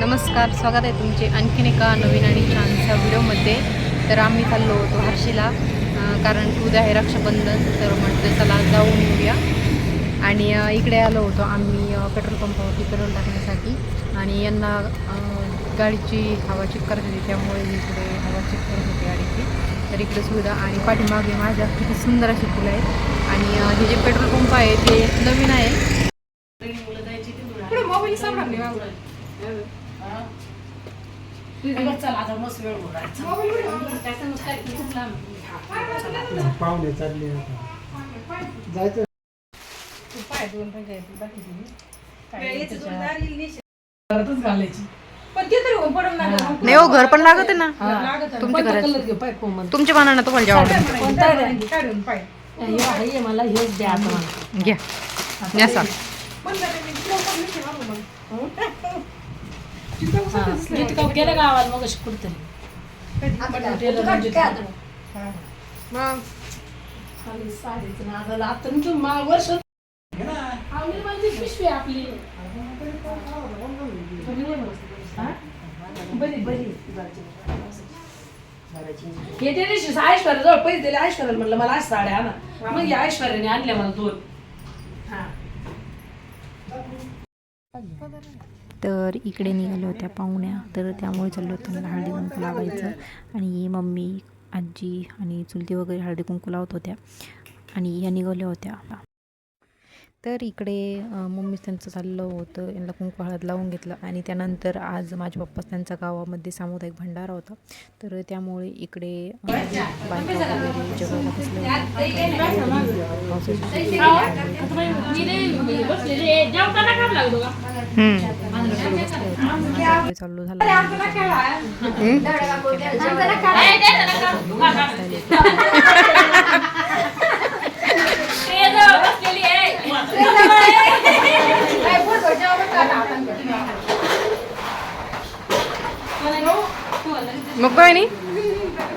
नमस्कार स्वागत आहे तुमचे आणखीन एका नवीन आणि छानशा व्हिडिओमध्ये. तर आम्ही चाललो होतो हर्षीला कारण उद्या आहे रक्षाबंधन तर म्हटलं चला जाऊन येऊया. आणि इकडे आलो होतो आम्ही पेट्रोल पंपावरती पेट्रोल टाकण्यासाठी. आणि यांना गाडीची हवा चेक करत होती त्यामुळे मी इकडे हवा चेक करत होती गाडीची. तर इकडे सुविधा आणि पाठीमागे माझ्या किती सुंदर अशी फुलं आहेत. आणि हे जे पेट्रोल पंप आहे ते नवीन आहे. पाहुणे चालले जायचं नाही हो घर पण लागत आहे ना. तुमच्या घरात तुमच्या मनानं तुम्हाला जे आवडेल मला हेच द्या आता. घ्या. जितकं गेलं गावाला मग अशी कुठतरी. साडीचं नादाला आता तुमचं मा- वर्ष आवडली म्हणजे पिशवी आपली. हा? बरी बरी. हे त्या दिवशी ऐश्वर्या जवळ पैसे दिले. ऐश्वर्याला म्हणलं मला आज साड्या आणा मग या ऐश्वर्याने आणल्या मला दोन. हा. तर इकडे निघाल्या होत्या पाहुण्या. तर त्यामुळे चाललो होतं मला हळदी कुंकू लावायचं. आणि मम्मी आजी आणि चुलती वगैरे हळदी कुंकू लावत होत्या. आणि या निघाल्या होत्या तर इकडे अं, मम्मीच त्यांचं चाललं होतं. यांना कुंकू हळद लावून घेतलं आणि त्यानंतर आज माझ्या पप्पाच त्यांच्या गावामध्ये सामुदायिक भंडारा होता. तर त्यामुळे इकडे बायका चालू झालं. मग काही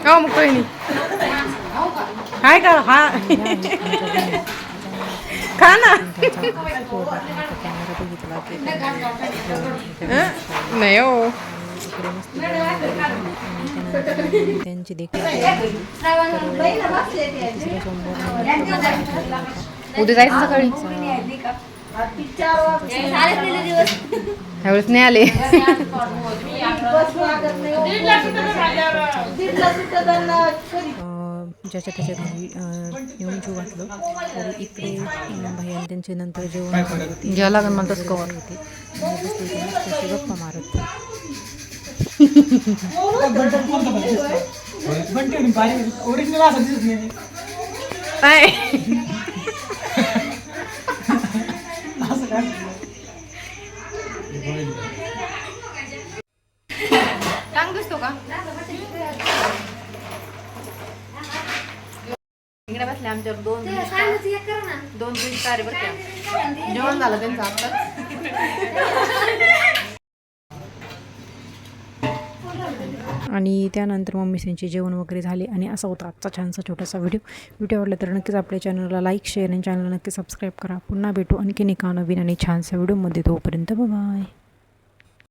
हो मग हाय का? हा. खा ना. नाही हो. त्यांची देखील उद्या जायचं सकाळी? ह्यावेळेस नाही आले. ज्याच्या त्याच्या घरी येऊन जीव घातलं तर इकडे अं, भैया त्यांचे नंतर जेवण घ्या लागेल मला तसं कवर होते. मस्त गप्पा मारत ओरिजिनल असं दिसत नाही. का? इकडे बसले आमच्यावर दोन दोन तीन तारे बरं का जेवण झालं त्यांचं आता आणि त्यानंतर मम्मी त्यांचे जेवण वगैरे झाले आणि असा होता आजचा छानसा छोटासा व्हिडिओ. व्हिडिओ आवडला तर नक्कीच आपल्या चॅनलला लाईक शेअर आणि चॅनलला नक्की सबस्क्राईब करा. पुन्हा भेटू आणखीन एका नवीन आणि छानसा व्हिडिओमध्ये तोपर्यंत बाय